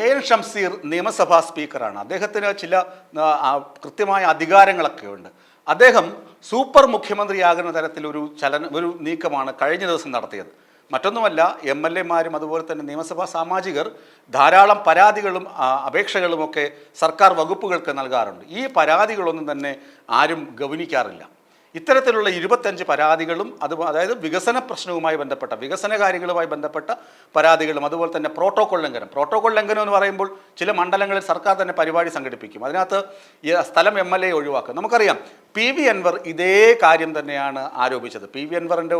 A N Shamseer നിയമസഭാ സ്പീക്കറാണ്. അദ്ദേഹത്തിന് ചില കൃത്യമായ അധികാരങ്ങളൊക്കെ ഉണ്ട്. അദ്ദേഹം സൂപ്പർ മുഖ്യമന്ത്രിയാകുന്ന തരത്തിൽ ഒരു ചലന ഒരു നീക്കമാണ് കഴിഞ്ഞ ദിവസം നടത്തിയത്. മറ്റൊന്നുമല്ല എം എൽ എമാരും അതുപോലെ തന്നെ നിയമസഭാ സാമാജികർ ധാരാളം പരാതികളും അപേക്ഷകളുമൊക്കെ സർക്കാർ വകുപ്പുകൾക്ക് നൽകാറുണ്ട്. ഈ പരാതികളൊന്നും തന്നെ ആരും ഗവനിക്കാറില്ല ഇത്തരത്തിലുള്ള ഇരുപത്തഞ്ച് പരാതികളും അത് അതായത് വികസന പ്രശ്നവുമായി ബന്ധപ്പെട്ട വികസന കാര്യങ്ങളുമായി ബന്ധപ്പെട്ട പരാതികളും അതുപോലെ തന്നെ പ്രോട്ടോകോൾ ലംഘനം. പ്രോട്ടോകോൾ ലംഘനം എന്ന് പറയുമ്പോൾ ചില മണ്ഡലങ്ങളിൽ സർക്കാർ തന്നെ പരിപാടി സംഘടിപ്പിക്കും. അതിനകത്ത് സ്ഥലം എം എൽ എ ഒഴിവാക്കും. നമുക്കറിയാം പി വി അൻവർ ഇതേ കാര്യം തന്നെയാണ് ആരോപിച്ചത്. പി വി അൻവറിന്റെ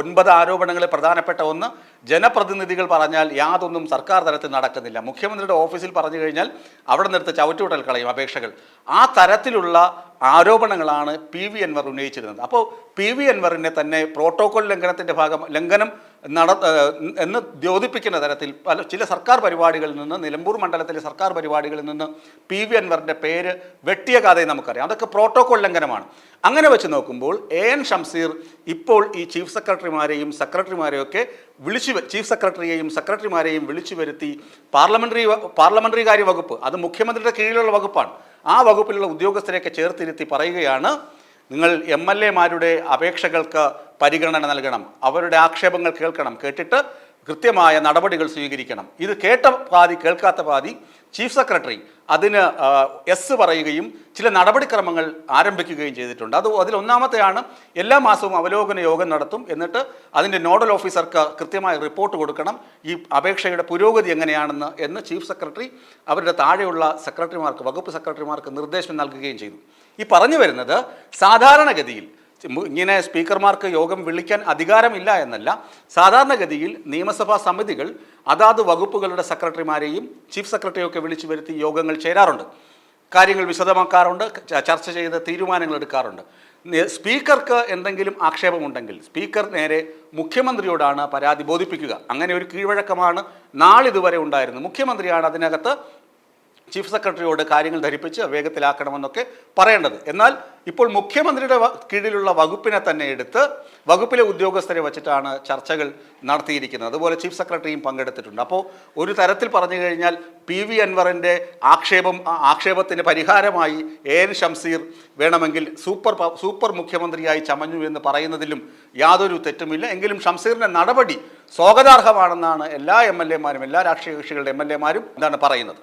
ഒൻപത് ആരോപണങ്ങളിൽ പ്രധാനപ്പെട്ട ഒന്ന് ജനപ്രതിനിധികൾ പറഞ്ഞാൽ യാതൊന്നും സർക്കാർ തലത്തിൽ നടക്കുന്നില്ല. മുഖ്യമന്ത്രിയുടെ ഓഫീസിൽ പറഞ്ഞു കഴിഞ്ഞാൽ അവിടെ നിർത്ത് ചവിട്ടുവിട്ടൽ കളയും അപേക്ഷകൾ. ആ തരത്തിലുള്ള ആരോപണങ്ങളാണ് പി വി അൻവർ ഉന്നയിച്ചിരുന്നത്. അപ്പോൾ പി വി അൻവറിനെ തന്നെ പ്രോട്ടോകോൾ ലംഘനത്തിന്റെ ഭാഗം ലംഘനം നട എന്ന് ദ്യോതിപ്പിക്കുന്ന തരത്തിൽ പല ചില സർക്കാർ പരിപാടികളിൽ നിന്ന് നിലമ്പൂർ മണ്ഡലത്തിലെ സർക്കാർ പരിപാടികളിൽ നിന്ന് പി വി അൻവറിന്റെ പേര് വെട്ടിയ കഥയെ നമുക്കറിയാം. അതൊക്കെ പ്രോട്ടോകോൾ ലംഘനമാണ്. അങ്ങനെ വെച്ച് നോക്കുമ്പോൾ എ എൻ ഷംസീർ ഇപ്പോൾ ഈ ചീഫ് സെക്രട്ടറിമാരെയും സെക്രട്ടറിമാരെയും ഒക്കെ വിളിച്ചു ചീഫ് സെക്രട്ടറിയെയും സെക്രട്ടറിമാരെയും വിളിച്ചു വരുത്തി പാർലമെന്ററി പാർലമെന്ററി കാര്യ വകുപ്പ് അത് മുഖ്യമന്ത്രിയുടെ കീഴിലുള്ള വകുപ്പാണ് ആ വകുപ്പിലുള്ള ഉദ്യോഗസ്ഥരെയൊക്കെ ചേർത്തിരുത്തി പറയുകയാണ് നിങ്ങൾ എം എൽ എമാരുടെ അപേക്ഷകൾക്ക് പരിഗണന നൽകണം. അവരുടെ ആക്ഷേപങ്ങൾ കേൾക്കണം. കേട്ടിട്ട് കൃത്യമായ നടപടികൾ സ്വീകരിക്കണം. ഇത് കേട്ട പാതി കേൾക്കാത്ത പാതി ചീഫ് സെക്രട്ടറി അതിന് എസ് പറയുകയും ചില നടപടിക്രമങ്ങൾ ആരംഭിക്കുകയും ചെയ്തിട്ടുണ്ട്. അത് അതിൽ ഒന്നാമത്തെയാണ് എല്ലാ മാസവും അവലോകന യോഗം നടത്തും. എന്നിട്ട് അതിന്റെ നോഡൽ ഓഫീസർക്ക് കൃത്യമായ റിപ്പോർട്ട് കൊടുക്കണം. ഈ അപേക്ഷയുടെ പുരോഗതി എങ്ങനെയാണെന്ന് എന്ന് ചീഫ് സെക്രട്ടറി അവരുടെ താഴെയുള്ള സെക്രട്ടറിമാർക്ക് വകുപ്പ് സെക്രട്ടറിമാർക്ക് നിർദ്ദേശം നൽകുകയും ചെയ്തു. ഈ പറഞ്ഞു വരുന്നത് സാധാരണഗതിയിൽ ഇങ്ങനെ സ്പീക്കർമാർക്ക് യോഗം വിളിക്കാൻ അധികാരമില്ല എന്നല്ല സാധാരണഗതിയിൽ നിയമസഭാ സമിതികൾ അതാത് വകുപ്പുകളുടെ സെക്രട്ടറിമാരെയും ചീഫ് സെക്രട്ടറിയൊക്കെ വിളിച്ചു വരുത്തി യോഗങ്ങൾ ചേരാറുണ്ട്. കാര്യങ്ങൾ വിശദമാക്കാറുണ്ട് ചർച്ച ചെയ്ത് തീരുമാനങ്ങൾ എടുക്കാറുണ്ട്. സ്പീക്കർക്ക് എന്തെങ്കിലും ആക്ഷേപമുണ്ടെങ്കിൽ സ്പീക്കർ നേരെ മുഖ്യമന്ത്രിയോടാണ് പരാതി ബോധിപ്പിക്കുക. അങ്ങനെ ഒരു കീഴ്വഴക്കമാണ് നാളിതുവരെ ഉണ്ടായിരുന്നത്. മുഖ്യമന്ത്രിയാണ് അതിനകത്ത് ചീഫ് സെക്രട്ടറിയോട് കാര്യങ്ങൾ ധരിപ്പിച്ച് വേഗത്തിലാക്കണമെന്നൊക്കെ പറയേണ്ടത്. എന്നാൽ ഇപ്പോൾ മുഖ്യമന്ത്രിയുടെ കീഴിലുള്ള വകുപ്പിനെ തന്നെ എടുത്ത് വകുപ്പിലെ ഉദ്യോഗസ്ഥരെ വച്ചിട്ടാണ് ചർച്ചകൾ നടത്തിയിരിക്കുന്നത്. അതുപോലെ ചീഫ് സെക്രട്ടറിയും പങ്കെടുത്തിട്ടുണ്ട്. അപ്പോൾ ഒരു തരത്തിൽ പറഞ്ഞു കഴിഞ്ഞാൽ പി വി അൻവറിന്റെ ആക്ഷേപം ആക്ഷേപത്തിന് പരിഹാരമായി എ എൻ ഷംസീർ വേണമെങ്കിൽ സൂപ്പർ സൂപ്പർ മുഖ്യമന്ത്രിയായി ചമഞ്ഞു എന്ന് പറയുന്നതിലും യാതൊരു തെറ്റുമില്ല. എങ്കിലും ഷംസീറിന്റെ നടപടി സ്വാഗതാർഹമാണെന്നാണ് എല്ലാ എം എൽ എമാരും എല്ലാ രാഷ്ട്രീയ കക്ഷികളുടെ എം എൽ എമാരും എന്താണ് പറയുന്നത്?